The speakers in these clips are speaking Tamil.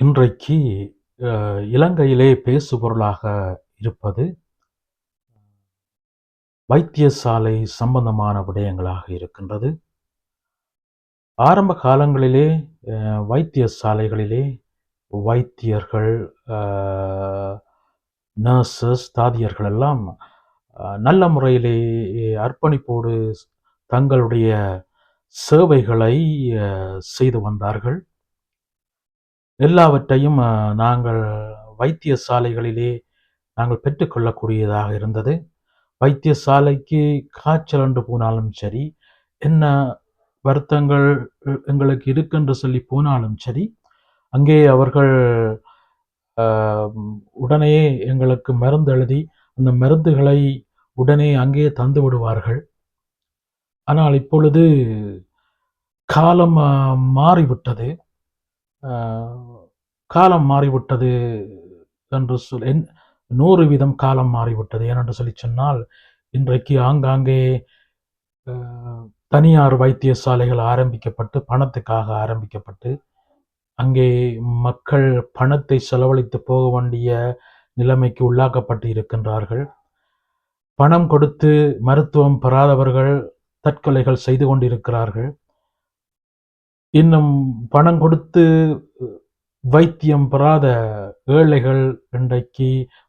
இன்றைக்கு அ இலங்கையிலே பேசுபொருளாக இருப்பது வைத்தியசாலை சம்பந்தமான விடயங்களாக இருக்கின்றது. ஆரம்ப காலங்களிலே அ வைத்தியசாலைகளிலே வைத்தியர்கள், நர்சஸ், தாதியர்கள் எல்லாம் நல்ல முறையிலே அர்ப்பணிப்போடு தங்களுடைய சேவைகளை செய்து வந்தார்கள். எல்லாவற்றையும் நாங்கள் வைத்தியசாலைகளிலே நாங்கள் பெற்றுக்கொள்ளக்கூடியதாக இருந்தது. வைத்தியசாலைக்கு காய்ச்சல் என்று போனாலும் சரி, என்ன வருத்தங்கள் எங்களுக்கு இருக்குன்று சொல்லி போனாலும் சரி, அங்கே அவர்கள் உடனே எங்களுக்கு மருந்து எழுதி, அந்த மருந்துகளை உடனே அங்கே தந்து விடுவார்கள். ஆனால் இப்பொழுது காலம் மாறிவிட்டது. காலம் மாறிவிட்டது என்று சொல் என் நூறு வீதம் காலம் மாறிவிட்டது. ஏனென்று சொல்லி சொன்னால், இன்றைக்கு ஆங்காங்கே தனியார் வைத்தியசாலைகள் ஆரம்பிக்கப்பட்டு, பணத்துக்காக ஆரம்பிக்கப்பட்டு, அங்கே மக்கள் பணத்தை செலவழித்து போக வேண்டிய நிலைமைக்கு உள்ளாக்கப்பட்டு இருக்கின்றார்கள். பணம் கொடுத்து மருத்துவம் பெறாதவர்கள் தற்கொலைகள் செய்து கொண்டிருக்கிறார்கள். இன்னும் பணம் கொடுத்து வைத்தியம் பெறாத ஏழைகள் இன்றைக்கு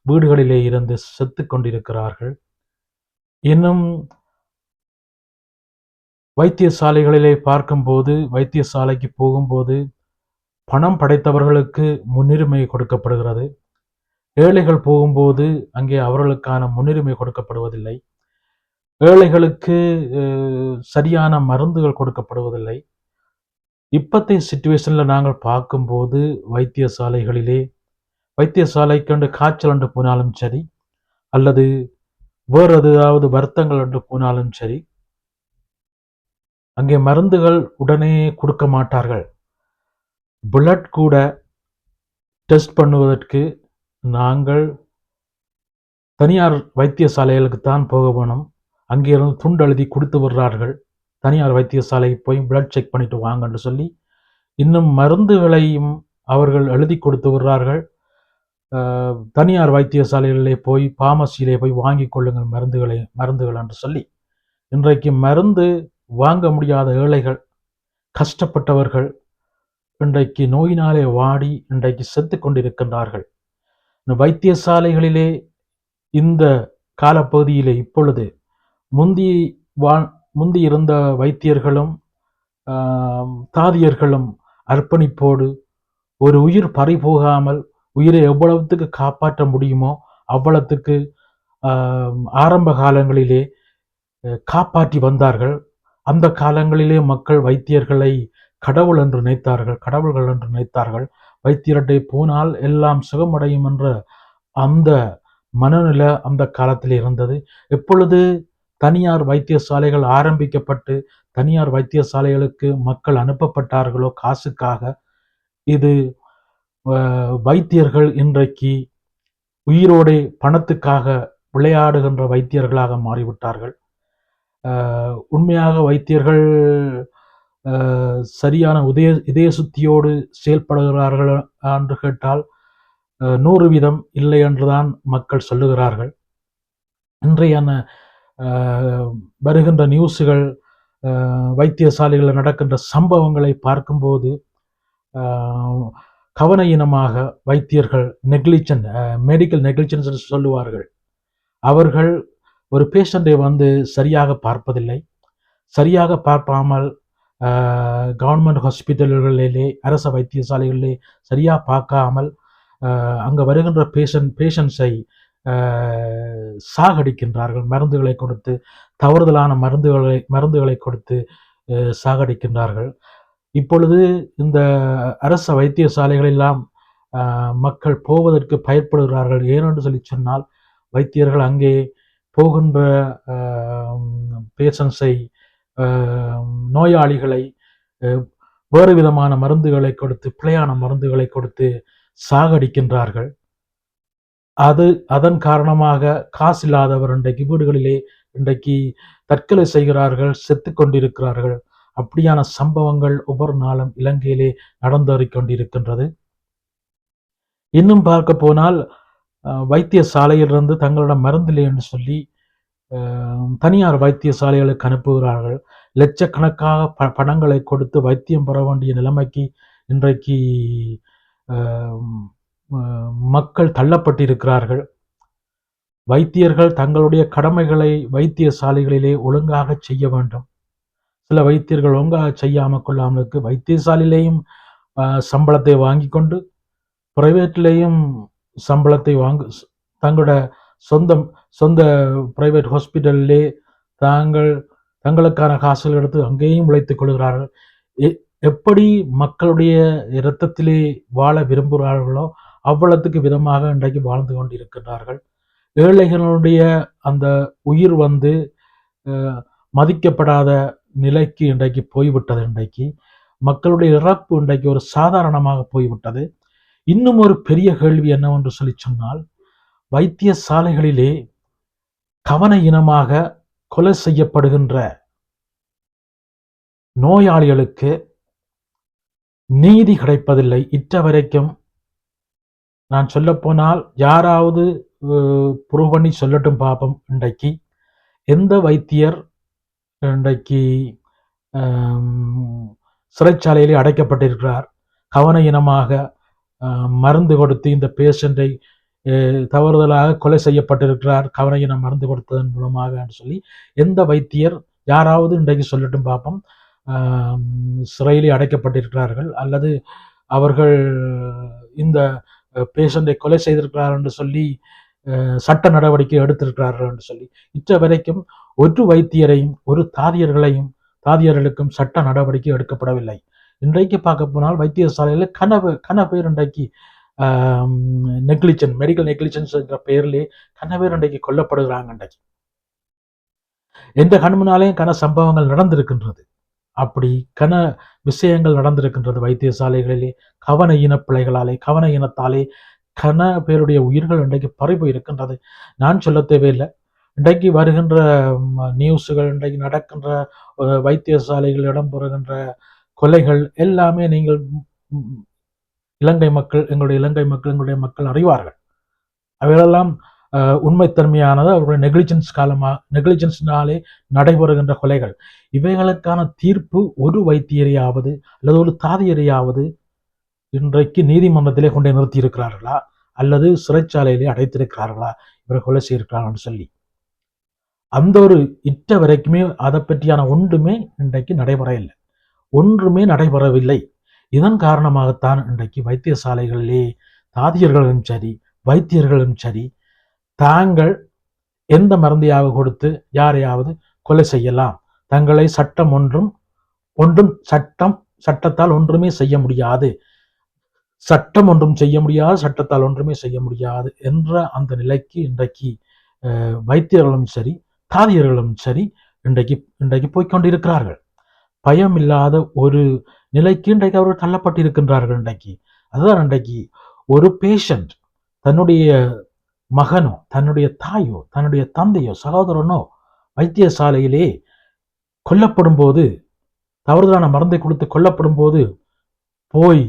வீடுகளிலே இருந்து செத்து கொண்டிருக்கிறார்கள். இன்னும் வைத்தியசாலைகளிலே பார்க்கும்போது, வைத்தியசாலைக்கு போகும்போது, பணம் படைத்தவர்களுக்கு முன்னுரிமை கொடுக்கப்படுகிறது. ஏழைகள் போகும்போது, அங்கே அவர்களுக்கான முன்னுரிமை கொடுக்கப்படுவதில்லை. ஏழைகளுக்கு சரியான மருந்துகள் கொடுக்கப்படுவதில்லை. இப்பத்தைய சுச்சுவேஷனில் நாங்கள் பார்க்கும்போது, வைத்தியசாலைகளிலே வைத்தியசாலைக்கென்று காய்ச்சல் என்று போனாலும் சரி, அல்லது வேறு ஏதாவது வருத்தங்கள் என்று போனாலும் சரி, அங்கே மருந்துகள் உடனே கொடுக்க மாட்டார்கள். பிளட் கூட டெஸ்ட் பண்ணுவதற்கு நாங்கள் தனியார் வைத்தியசாலைகளுக்கு தான் போக வேணும். அங்கேயிருந்து துண்டு எழுதி கொடுத்து விடுறார்கள். தனியார் வைத்தியசாலைக்கு போய் பிளட் செக் பண்ணிட்டு வாங்கன்னு சொல்லி. இன்னும் மருந்துகளையும் அவர்கள் எழுதிக் கொடுத்து விடுறார்கள். தனியார் வைத்தியசாலைகளிலே போய் பார்மசியிலே போய் வாங்கி கொள்ளுங்கள் மருந்துகளை மருந்துகள் என்று சொல்லி. இன்றைக்கு மருந்து வாங்க முடியாத ஏழைகள், கஷ்டப்பட்டவர்கள், இன்றைக்கு நோயினாலே வாடி இன்றைக்கு செத்து கொண்டிருக்கின்றார்கள். இந்த வைத்தியசாலைகளிலே இந்த காலப்பகுதியிலே இப்பொழுது முந்தி வா முந்தி இருந்த வைத்தியர்களும், தாதியர்களும் அர்ப்பணிப்போடு ஒரு உயிர் பறிபோகாமல் உயிரை எவ்வளவுத்துக்கு காப்பாற்ற முடியுமோ, அவ்வளத்துக்கு ஆரம்ப காலங்களிலே காப்பாற்றி வந்தார்கள். அந்த காலங்களிலே மக்கள் வைத்தியர்களை கடவுள் என்று நினைத்தார்கள். கடவுள்கள் என்று நினைத்தார்கள். வைத்தியர்கிட்ட போனால் எல்லாம் சுகமடையும் என்ற அந்த மனநிலை அந்த காலத்தில் இருந்தது. எப்பொழுது தனியார் வைத்தியசாலைகள் ஆரம்பிக்கப்பட்டு, தனியார் வைத்தியசாலைகளுக்கு மக்கள் அனுப்பப்பட்டார்களோ காசுக்காக, இது வைத்தியர்கள் இன்றைக்கு உயிரோடே பணத்துக்காக விளையாடுகின்ற வைத்தியர்களாக மாறிவிட்டார்கள். உண்மையாக வைத்தியர்கள் சரியான உதய இதய சுத்தியோடு செயல்படுகிறார்கள் என்று கேட்டால், நூறு வீதம் இல்லை என்றுதான் மக்கள் சொல்லுகிறார்கள். இன்றையான வருகின்ற நியூஸுகள், வைத்தியசாலைகளில் நடக்கின்ற சம்பவங்களை பார்க்கும்போது, கவன இனமாக வைத்தியர்கள் நெக்லிஜன் மெடிக்கல் நெக்லிஜன்ஸ் என்று சொல்லுவார்கள். அவர்கள் ஒரு பேஷண்ட்டை வந்து சரியாக பார்ப்பதில்லை. சரியாக பார்க்காமல் கவர்மெண்ட் ஹாஸ்பிட்டல்களிலே, அரச வைத்தியசாலைகளிலே சரியாக பார்க்காமல், அங்கே வருகின்ற பேஷண்ட் பேஷண்ட்ஸை சாகடிக்கின்றார்கள். மருந்துகளை கொடுத்து, தவறுதலான மருந்துகளை மருந்துகளை கொடுத்து சாகடிக்கின்றார்கள். இப்பொழுது இந்த அரச வைத்தியசாலைகளெல்லாம் மக்கள் போவதற்கு பயப்படுகிறார்கள். ஏனென்று சொல்லி சொன்னால், வைத்தியர்கள் அங்கே போகின்ற பேஷன்ஸை நோயாளிகளை வேறு விதமான மருந்துகளை கொடுத்து, பிழையான மருந்துகளை கொடுத்து சாகடிக்கின்றார்கள். அது அதன் காரணமாக காசு இல்லாதவர் இன்றைக்கு வீடுகளிலே இன்றைக்கு தற்கொலை செய்கிறார்கள், செத்து கொண்டிருக்கிறார்கள். அப்படியான சம்பவங்கள் ஒவ்வொரு நாளும் இலங்கையிலே நடந்தேறிக் கொண்டிருக்கின்றது. இன்னும் பார்க்க போனால் வைத்தியசாலையிலிருந்து தங்களிடம் மருந்தில்லை என்று சொல்லி தனியார் வைத்தியசாலைகளுக்கு அனுப்புகிறார்கள் லட்சக்கணக்காக ப பணங்களை கொடுத்து வைத்தியம் பெற வேண்டிய நிலைமைக்கு இன்றைக்கு மக்கள் தள்ளப்பட்டிருக்கிறார்கள். வைத்தியர்கள் தங்களுடைய கடமைகளை வைத்தியசாலைகளிலே ஒழுங்காக செய்ய வேண்டும். சில வைத்தியர்கள் ஒழுங்காக செய்யாமல் கொள்ளாமலுக்கு வைத்தியசாலையிலேயும் சம்பளத்தை வாங்கி கொண்டு பிரைவேட்லேயும் சம்பளத்தை வாங்கு தங்களோட சொந்த சொந்த பிரைவேட் ஹாஸ்பிட்டல்லே தாங்கள் தங்களுக்கான காசுகள் எடுத்து அங்கேயும் உழைத்துக் கொள்கிறார்கள். எப்படி மக்களுடைய இரத்தத்திலே வாழ விரும்புகிறார்களோ அவ்வளத்துக்கு விதமாக இன்றைக்கு வாழ்ந்து கொண்டிருக்கிறார்கள் ஏழைகளுடைய அந்த உயிர் வந்து மதிக்கப்படாத நிலைக்கு இன்றைக்கு போய்விட்டது இன்றைக்கு. மக்களுடைய இறப்பு இன்றைக்கு ஒரு சாதாரணமாக போய்விட்டது. இன்னும் ஒரு பெரிய கேள்வி என்னவென்று சொல்லி சொன்னால் வைத்தியசாலைகளிலே கவன இனமாக கொலை செய்யப்படுகின்ற நோயாளிகளுக்கு நீதி கிடைப்பதில்லை. இற்ற வரைக்கும் நான் சொல்லப்போனால் யாராவது ப்ரூவ் பண்ணி சொல்லட்டும் பார்ப்போம் இன்றைக்கு. எந்த வைத்தியர் இன்றைக்கு சிறைச்சாலையிலே அடைக்கப்பட்டிருக்கிறார்? கவன இனமாக மருந்து கொடுத்து இந்த பேஷண்ட்டை தவறுதலாக கொலை செய்யப்பட்டிருக்கிறார் கவன இனம் மருந்து கொடுத்ததன் மூலமாக சொல்லி எந்த வைத்தியர் யாராவது இன்றைக்கு சொல்லட்டும் பார்ப்போம் சிறையிலே அடைக்கப்பட்டிருக்கிறார்கள் அல்லது அவர்கள் இந்த பேஷண்டை கொலை செய்திருக்கிறார் என்று சொல்லி சட்ட நடவடிக்கை எடுத்திருக்கிறார்கள் என்று சொல்லி இற்ற வரைக்கும் ஒரு வைத்தியரையும் ஒரு தாதியர்களையும் தாதியர்களுக்கும் சட்ட நடவடிக்கை எடுக்கப்படவில்லை. இன்றைக்கு பார்க்க போனால் வைத்தியசாலையில் கனவு கன இன்றைக்கு நெக்லிஜன் மெடிக்கல் நெக்லிஜன்ஸ் என்ற பெயரிலே கனவேர் இன்றைக்கு கொல்லப்படுகிறாங்க இன்றைக்கு. எந்த கண்முனாலேயும் கன சம்பவங்கள் நடந்திருக்கின்றது. அப்படி கன விஷயங்கள் நடந்திருக்கின்றது வைத்தியசாலைகளிலே கவன இன பிள்ளைகளாலே கவன இனத்தாலே கன பேருடைய உயிர்கள் இன்றைக்கு பறிப்பு இருக்கின்றது நான் சொல்ல தேவையில்லை. இன்றைக்கு வருகின்ற நியூஸுகள் இன்றைக்கு நடக்கின்ற வைத்தியசாலைகள் இடம்பெறுகின்ற கொலைகள் எல்லாமே நீங்கள் இலங்கை மக்கள் எங்களுடைய இலங்கை மக்கள் எங்களுடைய மக்கள் அறிவார்கள். அவைகளெல்லாம் உண்மைத்தன்மையானது அவருடைய நெக்லிஜென்ஸ் காலமாக நெக்லிஜென்ஸ்னாலே நடைபெறுகின்ற கொலைகள். இவைகளுக்கான தீர்ப்பு ஒரு வைத்தியரையாவது அல்லது ஒரு தாதியரையாவது இன்றைக்கு நீதிமன்றத்திலே கொண்டே நிறுத்தி இருக்கிறார்களா அல்லது சிறைச்சாலையிலே அடைத்திருக்கிறார்களா? இவரை கொலை செய்திருக்கிறார்கள் சொல்லி. அந்த ஒரு இட்ட வரைக்குமே அதை பற்றியான ஒன்றுமே இன்றைக்கு நடைபெற இல்லை. ஒன்றுமே நடைபெறவில்லை. இதன் காரணமாகத்தான் இன்றைக்கு வைத்தியசாலைகளிலே தாதியர்களும் சரி வைத்தியர்களும் சரி தாங்கள் எந்த மருந்தையாக கொடுத்து யாரையாவது கொலை செய்யலாம்? தங்களை சட்டம் ஒன்றும் ஒன்றும் சட்டம் சட்டத்தால் ஒன்றுமே செய்ய முடியாது. சட்டம் ஒன்றும் செய்ய முடியாது சட்டத்தால் ஒன்றுமே செய்ய முடியாது என்ற அந்த நிலைக்கு இன்றைக்கு வைத்தியர்களும் சரி தாதியர்களும் சரி இன்றைக்கு இன்றைக்கு போய்கொண்டிருக்கிறார்கள் பயம் இல்லாத ஒரு நிலைக்கு இன்றைக்கு அவர்கள் தள்ளப்பட்டிருக்கின்றார்கள் இன்றைக்கு. அதுதான் இன்றைக்கு ஒரு பேஷண்ட் தன்னுடைய மகனோ தன்னுடைய தாயோ தன்னுடைய தந்தையோ சகோதரனோ வைத்தியசாலையிலே கொல்லப்படும் போது தவறுதலான மருந்தை கொடுத்து கொல்லப்படும் போது போய்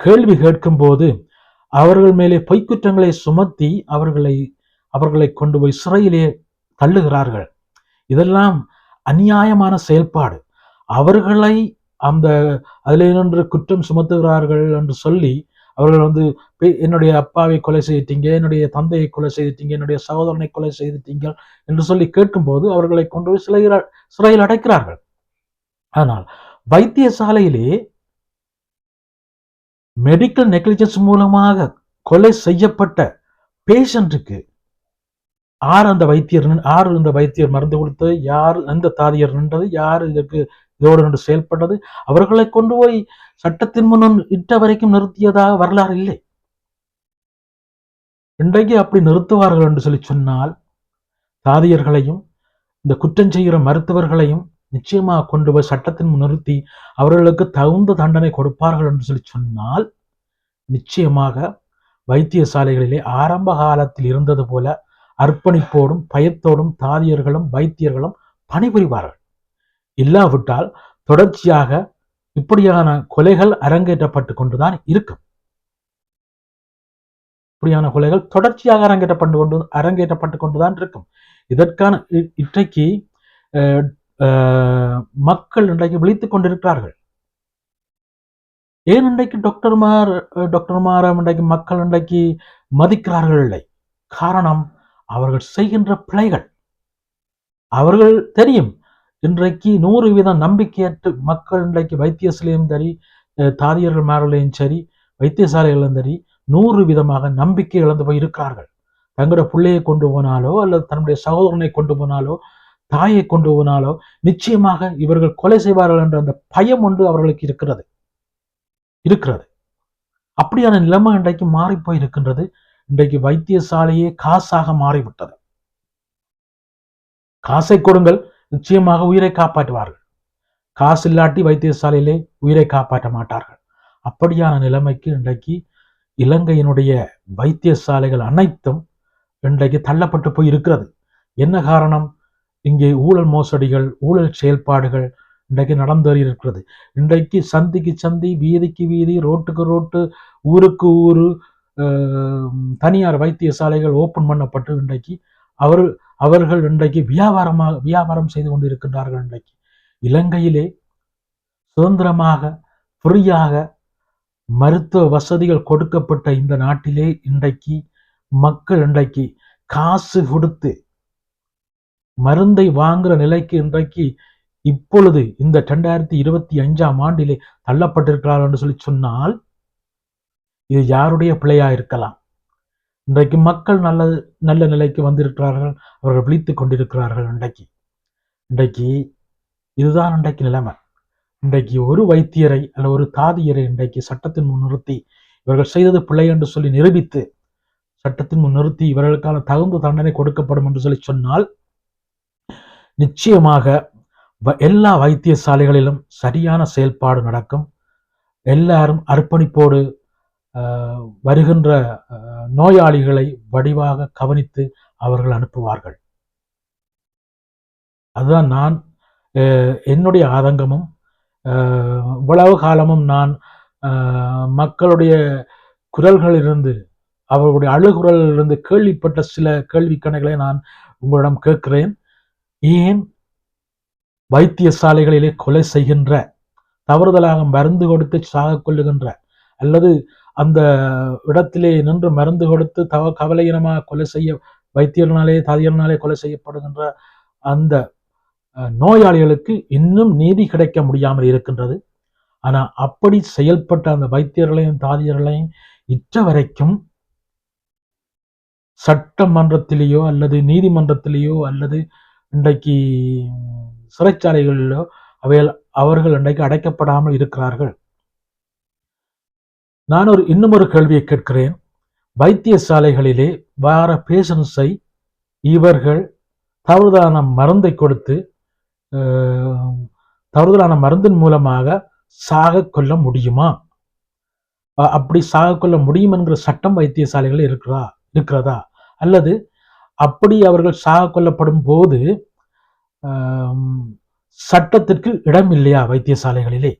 கேள்வி கேட்கும் போது அவர்கள் மேலே பொய்க்குற்றங்களை சுமத்தி அவர்களை அவர்களை கொண்டு போய் சிறையிலே தள்ளுகிறார்கள். இதெல்லாம் அநியாயமான செயல்பாடு. அவர்களை அந்த அதில் நின்று குற்றம் சுமத்துகிறார்கள் என்று சொல்லி அவர்கள் வந்து என்னுடைய அப்பாவை கொலை செய்துட்டீங்க என்னுடைய தந்தையை கொலை செய்துட்டீங்க என்னுடைய சகோதரனை கொலை செய்துட்டீங்க என்று சொல்லி கேட்கும்போது அவர்களை கொண்டு போய் சிலையில் சிறையில் அடைக்கிறார்கள். ஆனால் வைத்தியசாலையிலே மெடிக்கல் நெக்லிஜென்ஸ் மூலமாக கொலை செய்யப்பட்ட பேஷண்ட்டுக்கு ஆறு அந்த வைத்தியர் ஆறு இந்த வைத்தியர் மருந்து கொடுத்தது யார் எந்த தாதியர் நின்றது யார் இதற்கு இதோடு நின்று செயல்பட்டது. அவர்களை கொண்டு போய் சட்டத்தின் முன் இட்ட வரைக்கும் நிறுத்தியதாக வரலாறு இல்லை. இன்றைக்கு அப்படி நிறுத்துவார்கள் என்று சொல்லி சொன்னால் தாதியர்களையும் இந்த குற்றம் செய்கிற மருத்துவர்களையும் நிச்சயமாக கொண்டு போய் சட்டத்தின் முன் நிறுத்தி அவர்களுக்கு தகுந்த தண்டனை கொடுப்பார்கள் என்று சொல்லி சொன்னால் நிச்சயமாக வைத்தியசாலைகளிலே ஆரம்ப காலத்தில் இருந்தது போல அர்ப்பணிப்போடும் பயத்தோடும் தாதியர்களும் வைத்தியர்களும் பணிபுரிவார்கள். இல்லாவிட்டால் தொடர்ச்சியாக இப்படியான கொலைகள் அரங்கேற்றப்பட்டு கொண்டுதான் இருக்கும். இப்படியான கொலைகள் தொடர்ச்சியாக அரங்கேற்றப்பட்டு கொண்டு அரங்கேற்றப்பட்டு கொண்டுதான் இருக்கும். இதற்கான இன்றைக்கு மக்கள் இன்றைக்கு விழித்துக் கொண்டிருக்கிறார்கள். ஏன் இன்றைக்கு டாக்டர்மார் டாக்டர்மாரம் இன்றைக்கு மக்கள் இன்றைக்கு மதிக்கிறார்கள் இல்லை? காரணம் அவர்கள் செய்கின்ற பிழைகள். அவர்கள் தெரியும் இன்றைக்கு நூறு வீதம் நம்பிக்கையற்று மக்கள் இன்றைக்கு வைத்தியசாலையும் சரி தாதியர்கள் மார்களையும் சரி வைத்தியசாலைகளும் சரி நூறு விதமாக நம்பிக்கை இழந்து போய் இருக்கிறார்கள் தங்களோட பிள்ளையை கொண்டு போனாலோ அல்லது தன்னுடைய சகோதரனை கொண்டு போனாலோ தாயை கொண்டு போனாலோ நிச்சயமாக இவர்கள் கொலை செய்வார்கள் என்ற அந்த பயம் ஒன்று அவர்களுக்கு இருக்கிறது. இருக்கிறது. அப்படியான நிலைமை இன்றைக்கு மாறி இருக்கின்றது இன்றைக்கு வைத்தியசாலையே காசாக மாறிவிட்டது. காசை கொடுங்கள். நிச்சயமாக உயிரை காப்பாற்றுவார்கள். காசு இல்லாட்டி வைத்தியசாலையிலே உயிரை காப்பாற்ற மாட்டார்கள். அப்படியான நிலைமைக்கு இன்றைக்கு இலங்கையினுடைய வைத்தியசாலைகள் அனைத்தும் இன்றைக்கு தள்ளப்பட்டு போய் இருக்கிறது என்ன காரணம்? இங்கே ஊழல் மோசடிகள் ஊழல் செயல்பாடுகள் இன்றைக்கு நடந்து இருக்கிறது இன்றைக்கு சந்திக்கு சந்தி வீதிக்கு வீதி ரோட்டுக்கு ரோட்டு ஊருக்கு ஊர் தனியார் வைத்தியசாலைகள் ஓப்பன் பண்ணப்பட்டு இன்றைக்கு அவர் அவர்கள் இன்றைக்கு வியாபாரமாக வியாபாரம் செய்து கொண்டு இருக்கின்றார்கள் இன்றைக்கு. இலங்கையிலே சுதந்திரமாக ஃப்ரீயாக மருத்துவ வசதிகள் கொடுக்கப்பட்ட இந்த நாட்டிலே இன்றைக்கு மக்கள் இன்றைக்கு காசு கொடுத்து மருந்தை வாங்குற நிலைக்கு இன்றைக்கு இப்பொழுது இந்த ரெண்டாயிரத்தி இருபத்தி அஞ்சாம் ஆண்டிலே தள்ளப்பட்டிருக்கிறார் என்று சொல்லி சொன்னால் இது யாருடைய பிழையா இருக்கலாம்? இன்றைக்கு மக்கள் நல்ல நல்ல நிலைக்கு வந்திருக்கிறார்கள் அவர்கள் விழித்துக் கொண்டிருக்கிறார்கள் இன்றைக்கு. இன்றைக்கு இதுதான் இன்றைக்கு நிலைமை. இன்றைக்கு ஒரு வைத்தியரை அல்ல ஒரு தாதியரை இன்றைக்கு சட்டத்தின் முன் நிறுத்தி இவர்கள் செய்தது பிழை என்று சொல்லி நிரூபித்து சட்டத்தின் முன் நிறுத்தி இவர்களுக்கான தகுந்த தண்டனை கொடுக்கப்படும் என்று சொல்லி சொன்னால் நிச்சயமாக எல்லா வைத்தியசாலைகளிலும் சரியான செயல்பாடு நடக்கும். எல்லாரும் அர்ப்பணிப்போடு வருகின்ற நோயாளிகளை வடிவாக கவனித்து அவர்கள் அனுப்புவார்கள். அதுதான் நான் என்னுடைய ஆதங்கமும் இவ்வளவு காலமும் நான் மக்களுடைய குரல்களிலிருந்து அவர்களுடைய அழுகுரலிலிருந்து கேள்விப்பட்ட சில கேள்வி கணைகளை நான் உங்களிடம் கேட்கிறேன். ஏன் வைத்தியசாலைகளிலே கொலை செய்கின்ற தவறுதலாக மருந்து கொடுத்து சாக கொள்ளுகின்ற அல்லது அந்த இடத்திலே நின்று மருந்து கொடுத்து தவ கவலையினமாக கொலை செய்ய வைத்தியர்னாலே தாதியர்னாலே கொலை செய்யப்படுகின்ற அந்த நோயாளிகளுக்கு இன்னும் நீதி கிடைக்க முடியாமல் இருக்கின்றது. ஆனால் அப்படி செயல்பட்ட அந்த வைத்தியர்களையும் தாதியர்களையும் இற்ற வரைக்கும் சட்டமன்றத்திலேயோ அல்லது நீதிமன்றத்திலேயோ அல்லது இன்றைக்கு சிறைச்சாலைகளிலோ அவைகள் அவர்கள் இன்றைக்கு அடைக்கப்படாமல் இருக்கிறார்கள். நான் ஒரு இன்னும் ஒரு கேள்வியை கேட்கிறேன். வைத்தியசாலைகளிலே வார பேஷன்ஸை இவர்கள் தவறுதலான மருந்தை கொடுத்து தவறுதலான மருந்தின் மூலமாக சாக கொள்ள முடியுமா? அப்படி சாக கொள்ள முடியும் என்கிற சட்டம் வைத்தியசாலைகள் இருக்கிறா இருக்கிறதா? அல்லது அப்படி அவர்கள் சாக கொள்ளப்படும் போது சட்டத்திற்கு இடம் இல்லையா வைத்தியசாலைகளிலே?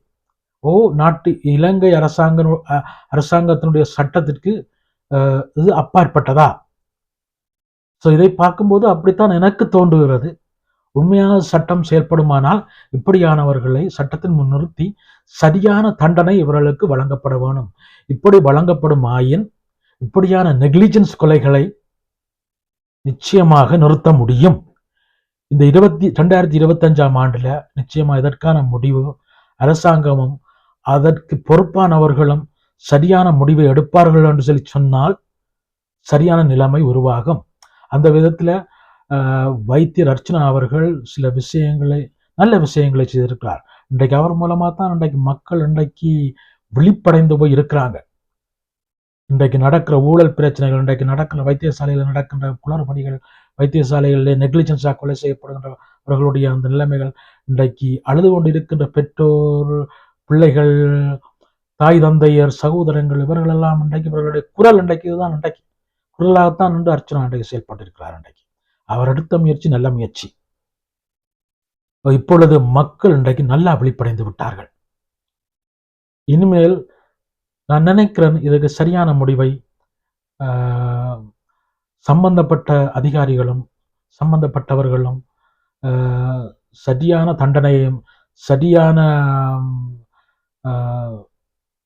ஓ நாட்டு இலங்கை அரசாங்க அரசாங்கத்தினுடைய சட்டத்திற்கு இது அப்பாற்பட்டதா? ஸோ இதை பார்க்கும்போது அப்படித்தான் எனக்கு தோன்றுகிறது. உண்மையான சட்டம் செயல்படுமானால் இப்படியானவர்களை சட்டத்தின் முன்னிறுத்தி சரியான தண்டனை இவர்களுக்கு வழங்கப்பட வேணும். இப்படி வழங்கப்படும் ஆயின் இப்படியான நெக்லிஜென்ஸ் கொலைகளை நிச்சயமாக நிறுத்த முடியும். இந்த இருபத்தி ரெண்டாயிரத்தி இருபத்தஞ்சாம் ஆண்டுல நிச்சயமா இதற்கான முடிவு அரசாங்கமும் அதற்கு பொறுப்பானவர்களும் சரியான முடிவை எடுப்பார்கள் என்று சொல்லி சொன்னால் சரியான நிலைமை உருவாகும். அந்த விதத்தில் வைத்தியர் அர்ச்சனா அவர்கள் சில விஷயங்களை நல்ல விஷயங்களை செய்திருக்கிறார். இன்றைக்கு அவர் மூலமாக தான் இன்றைக்கு மக்கள் இன்றைக்கு விழிப்படைந்து போய் இருக்கிறாங்க. இன்றைக்கு நடக்கிற ஊழல் பிரச்சனைகள் இன்றைக்கு நடக்கிற வைத்தியசாலையில் நடக்கின்ற குளறுபடிகள் வைத்தியசாலைகளில் நெக்லிஜென்ஸாக கொலை செய்யப்படுகின்றவர்களுடைய அந்த நிலைமைகள் இன்றைக்கு அழுது கொண்டு இருக்கின்ற பெற்றோர் பிள்ளைகள் தாய் தந்தையர் சகோதரங்கள் இவர்களெல்லாம் இன்றைக்கு இவர்களுடைய குரல் இன்றைக்கு இதுதான் இன்றைக்கு. குரலாகத்தான் நின்று அர்ச்சனா இன்றைக்கு செயல்பட்டிருக்கிறார் இன்றைக்கு. அவர் எடுத்த முயற்சி நல்ல முயற்சி. இப்பொழுது மக்கள் இன்றைக்கு நல்லா விழிப்படைந்து விட்டார்கள். இனிமேல் நான் நினைக்கிறேன் இதுக்கு சரியான முடிவை ஆஹ், சம்பந்தப்பட்ட அதிகாரிகளும் சம்பந்தப்பட்டவர்களும் ஆஹ், சரியான தண்டனையும் சரியான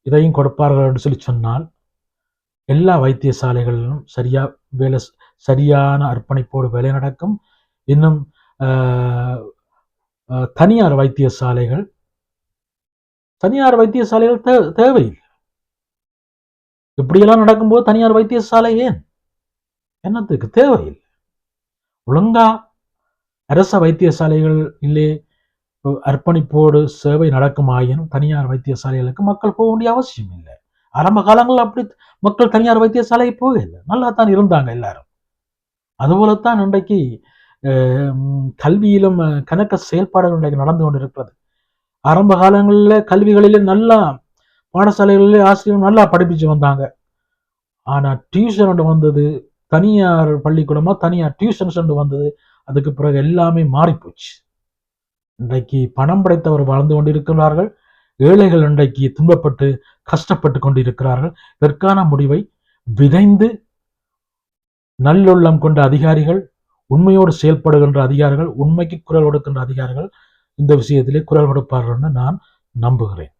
இதையும் கொடுப்பார்கள் என்று சொல்லி சொன்னால் எல்லா வைத்தியசாலைகளிலும் சரியா வேலை சரியான அர்ப்பணிப்போடு வேலை நடக்கும். இன்னும் ஆஹ், தனியார் வைத்தியசாலைகள் தனியார் வைத்தியசாலைகள் தே தேவையில்லை. இப்படியெல்லாம் நடக்கும்போது தனியார் வைத்தியசாலை ஏன்? என்னத்துக்கு? தேவையில்லை. ஒழுங்கா அரச வைத்தியசாலைகள் இல்லை அர்ப்பணிப்போடு சேவை நடக்குமாயினும் தனியார் வைத்தியசாலைகளுக்கு மக்கள் போக வேண்டிய அவசியம் இல்லை. ஆரம்ப காலங்களில் அப்படி மக்கள் தனியார் வைத்தியசாலை போகல நல்லா தான் இருந்தாங்க எல்லாரும். அதுபோலத்தான் இன்றைக்கு கல்வியிலும் கணக்க செயல்பாடுகள் இன்றைக்கு நடந்து கொண்டிருக்கிறது. ஆரம்ப காலங்களில் கல்விகளிலே நல்லா பாடசாலைகளிலே ஆசிரியர் நல்லா படிப்பிச்சு வந்தாங்க. ஆனால் டியூஷன் ஒன்று வந்தது தனியார் பள்ளிக்கூடமாக தனியார் டியூஷன்ஸ் ஒன்று வந்தது அதுக்கு பிறகு எல்லாமே மாறிப்போச்சு. இன்றைக்கு பணம் படைத்தவர் வாழ்ந்து கொண்டிருக்கிறார்கள். ஏழைகள் இன்றைக்கு துன்பப்பட்டு கஷ்டப்பட்டு கொண்டிருக்கிறார்கள். இதற்கான முடிவை விரைந்து நல்லுள்ளம் கொண்ட அதிகாரிகள் உண்மையோடு செயல்படுகின்ற அதிகாரிகள் உண்மைக்கு குரல் கொடுக்கின்ற அதிகாரிகள் இந்த விஷயத்திலே குரல் கொடுப்பார்கள் என்று நான் நம்புகிறேன்.